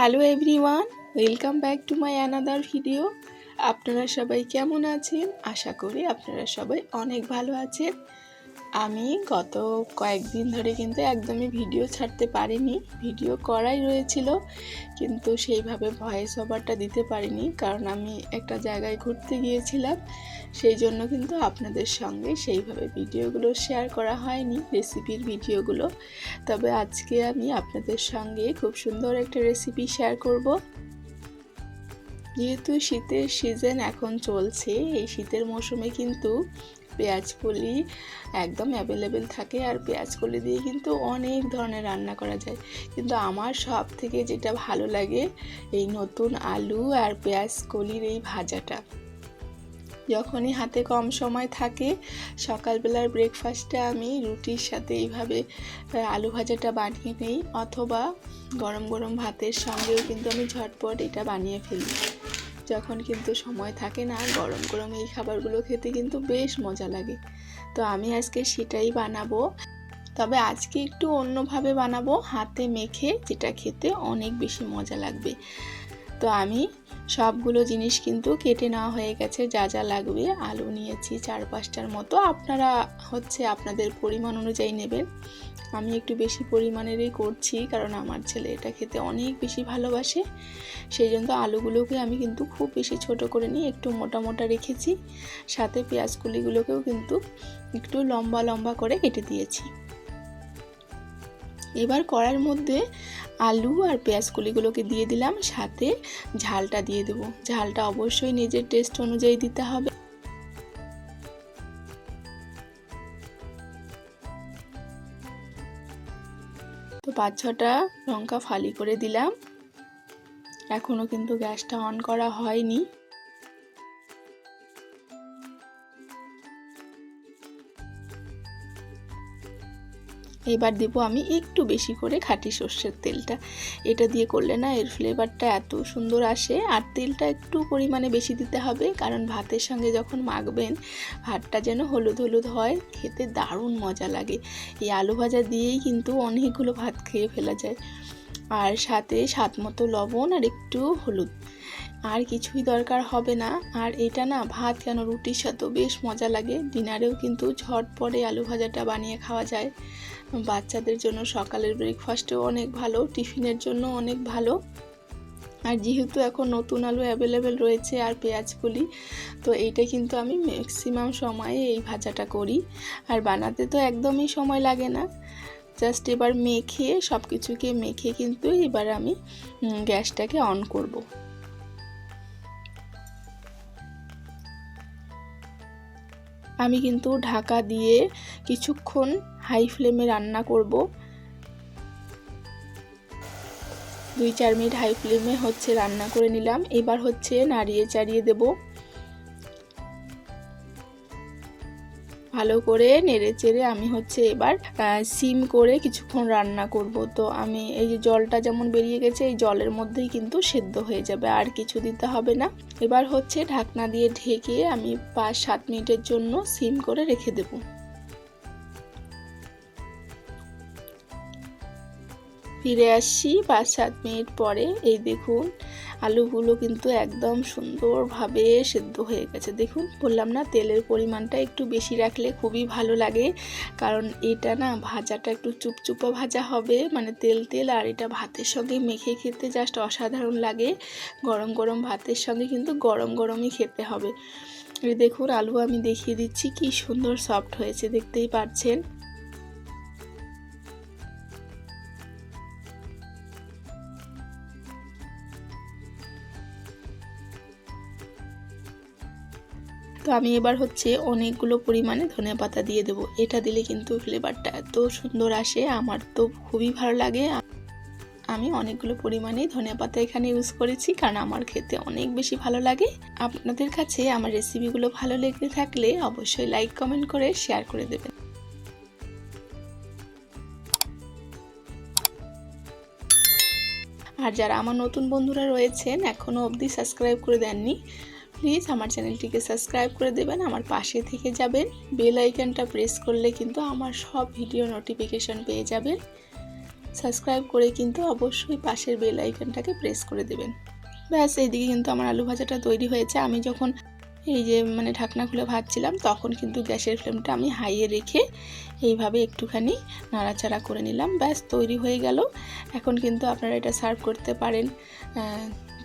Hello everyone, welcome back to my another video. আপনারা সবাই কেমন আছেন? আশা করি আপনারা সবাই অনেক ভালো আছেন। আমি গত কয়েকদিন ধরে কিন্তু একদমই ভিডিও ছাড়তে পারিনি। ভিডিও করাই রয়েছিল, কিন্তু সেইভাবে ভয়েস ওভারটা দিতে পারিনি, কারণ আমি একটা জায়গায় ঘুরতে গিয়েছিলাম। সেই জন্য কিন্তু আপনাদের সঙ্গে সেইভাবে ভিডিওগুলো শেয়ার করা হয়নি রেসিপির ভিডিওগুলো। তবে আজকে আমি আপনাদের সঙ্গে খুব সুন্দর একটা রেসিপি শেয়ার করব। যেহেতু শীতের সিজন এখন চলছে, এই শীতের মৌসুমে কিন্তু পেঁয়াজ কলি একদম অ্যাভেলেবেল থাকে আর পেঁয়াজ কলি দিয়ে কিন্তু অনেক ধরনের রান্না করা যায়। কিন্তু আমার সব থেকে যেটা ভালো লাগে এই নতুন আলু আর পেঁয়াজ কলির এই ভাজাটা। যখনই হাতে কম সময় থাকে, সকালবেলার ব্রেকফাস্টে আমি রুটির সাথে এইভাবে আলু ভাজাটা বানিয়ে নিই অথবা গরম গরম ভাতের সঙ্গেও কিন্তু আমি ঝটপট এটা বানিয়ে ফেলি। যখন কিন্তু সময় থাকে না, গরম গরম এই খাবারগুলো খেতে কিন্তু বেশ মজা লাগে। তো আমি আজকে সেটাই বানাবো। তবে আজকে একটু অন্যভাবে বানাবো, হাতে মেখে যেটা খেতে অনেক বেশি মজা লাগবে। তো আমি সবগুলো জিনিস কিন্তু কেটে নেওয়া হয়ে গেছে, যা যা লাগবে। আলু নিয়েছি চার পাঁচটার মতো। আপনারা হচ্ছে আপনাদের পরিমাণ অনুযায়ী নেবেন। আমি একটু বেশি পরিমাণেরই করছি, কারণ আমার ছেলে এটা খেতে অনেক বেশি ভালোবাসে। সেই জন্য আলুগুলোকে আমি কিন্তু খুব বেশি ছোট করে নিয়ে একটু মোটা মোটা রেখেছি। সাথে পেঁয়াজ কুলিগুলোকেও কিন্তু একটু লম্বা লম্বা করে কেটে দিয়েছি। এবার কড়ার মধ্যে আলু আর পেঁয়াজ কুলিগুলোকে দিয়ে দিলাম, সাথে ঝালটা দিয়ে দেবো। ঝালটা অবশ্যই নিজের টেস্ট অনুযায়ী দিতে হবে। তো পাঁচ ছটা লঙ্কা ফালি করে দিলাম। এখনও কিন্তু গ্যাসটা অন করা হয়নি। এবার দেব আমি একটু বেশি করে খাঁটি সর্ষের তেলটা। এটা দিয়ে করলে না এর ফ্লেভারটা এত সুন্দর আসে। আর তেলটা একটু পরিমাণে বেশি দিতে হবে, কারণ ভাতের সঙ্গে যখন মাখবেন, ভাতটা যেন হলুদ হলুদ হয়, খেতে দারুণ মজা লাগে। এই আলু ভাজা দিয়েই কিন্তু অনেকগুলো ভাত খেয়ে ফেলা যায়। আর সাথে স্বাদ মতো লবণ আর একটু হলুদ। আর কিছুই দরকার হবে না। আর এটা না ভাত কেন রুটির সাথেও বেশ মজা লাগে। ডিনারেও কিন্তু ঝট পরে আলু ভাজাটা বানিয়ে খাওয়া যায়। বাচ্চাদের জন্য সকালের ব্রেকফাস্টেও অনেক ভালো, টিফিনের জন্য অনেক ভালো। আর যেহেতু এখন নতুন আলু অ্যাভেলেবেল রয়েছে আর পেঁয়াজ কলি তো এইটা কিন্তু আমি ম্যাক্সিমাম সময়ে এই ভাজাটা করি। আর বানাতে তো একদমই সময় লাগে না। জাস্ট এবার মেখে সব কিছুকে মেখে কিন্তু এবার আমি গ্যাসটাকে অন করব। আমি কিন্তু ঢাকা দিয়ে কিছুক্ষণ হাই ফ্লেমে রান্না করব। দুই চার মিনিট হাই ফ্লেমে হচ্ছে রান্না করে নিলাম। এবার হচ্ছে নাড়িয়ে চাড়িয়ে দেবো। ভালো করে নেড়ে চেড়ে আমি হচ্ছে এবার সিম করে কিছুক্ষণ রান্না করব। তো আমি এই যে জলটা যেমন বেরিয়ে গেছে, এই জলের মধ্যেই কিন্তু সেদ্ধ হয়ে যাবে, আর কিছু দিতে হবে না। এবার হচ্ছে ঢাকনা দিয়ে ঢেকে আমি পাঁচ সাত মিনিটের জন্য সিম করে রেখে দেবো। ফিরে আসছি পাঁচ সাত মিনিট পরে। এই দেখুন, আলুগুলো কিন্তু একদম সুন্দরভাবে সেদ্ধ হয়ে গেছে। দেখুন, বললাম না, তেলের পরিমাণটা একটু বেশি রাখলে খুবই ভালো লাগে। কারণ এটা না, ভাজাটা একটু চুপচুপা ভাজা হবে। মানে তেল তেল আর এটা ভাতের সঙ্গে মেখে খেতে জাস্ট অসাধারণ লাগে। গরম গরম ভাতের সঙ্গে কিন্তু গরম, গরমই খেতে হবে। এই দেখুন, আলু আমি দেখিয়ে দিচ্ছি, কি সুন্দর সফট হয়েছে, দেখতেই পাচ্ছেন তো আমি এবার হচ্ছে অনেকগুলো পরিমাণে ধনে পাতা দিয়ে দেবো। এটা দিলে কিন্তু ফ্লেভারটা এত সুন্দর আসে, আমার তো খুবই ভালো লাগে। আমি অনেকগুলো পরিমাণে ধনে পাতা এখানে ইউজ করেছি কারণ আমার খেতে অনেক বেশি ভালো লাগে। আপনাদের কাছে আমার রেসিপিগুলো ভালো লেগে থাকলে অবশ্যই লাইক কমেন্ট করে শেয়ার করে দেবেন। আর যারা আমার নতুন বন্ধুরা রয়েছেন এখনও অবধি সাবস্ক্রাইব করে দেননি প্লিজ আমার চ্যানেলটিকে সাবস্ক্রাইব করে দেবেন। আমার পাশে থেকে যাবেন। বেল আইকনটা প্রেস করলে কিন্তু আমার সব ভিডিও নোটিফিকেশান পেয়ে যাবেন। সাবস্ক্রাইব করে কিন্তু অবশ্যই পাশের বেল আইকনটাকে প্রেস করে দেবেন। ব্যাস, এইদিকে কিন্তু আমার আলু ভাজাটা তৈরি হয়েছে। আমি যখন এই যে মানে ঢাকনা খুলে ভাজছিলাম, তখন কিন্তু গ্যাসের ফ্লেমটা আমি হাইয়ে রেখে এইভাবে একটুখানি নাড়াচাড়া করে নিলাম। ব্যাস, তৈরি হয়ে গেল। এখন কিন্তু আপনারা এটা সার্ভ করতে পারেন।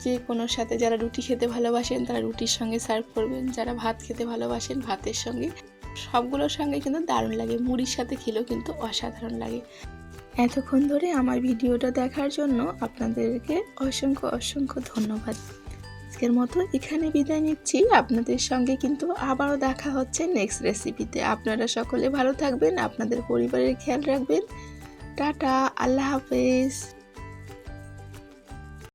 যে কোনোর সাথে যারা রুটি খেতে ভালোবাসেন, তারা রুটির সঙ্গে সার্ভ করবেন। যারা ভাত খেতে ভালোবাসেন, ভাতের সঙ্গে। সবগুলোর সঙ্গে কিন্তু দারুণ লাগে। মুড়ির সাথে খেলেও কিন্তু অসাধারণ লাগে। এতক্ষণ ধরে আমার ভিডিওটা দেখার জন্য আপনাদেরকে অসংখ্য অসংখ্য ধন্যবাদ। আজকের মতো এখানে বিদায় নিচ্ছি। আপনাদের সঙ্গে কিন্তু আবারও দেখা হচ্ছে নেক্সট রেসিপিতে আপনারা সকলে ভালো থাকবেন, আপনাদের পরিবারের খেয়াল রাখবেন। টাটা, আল্লাহ হাফেজ।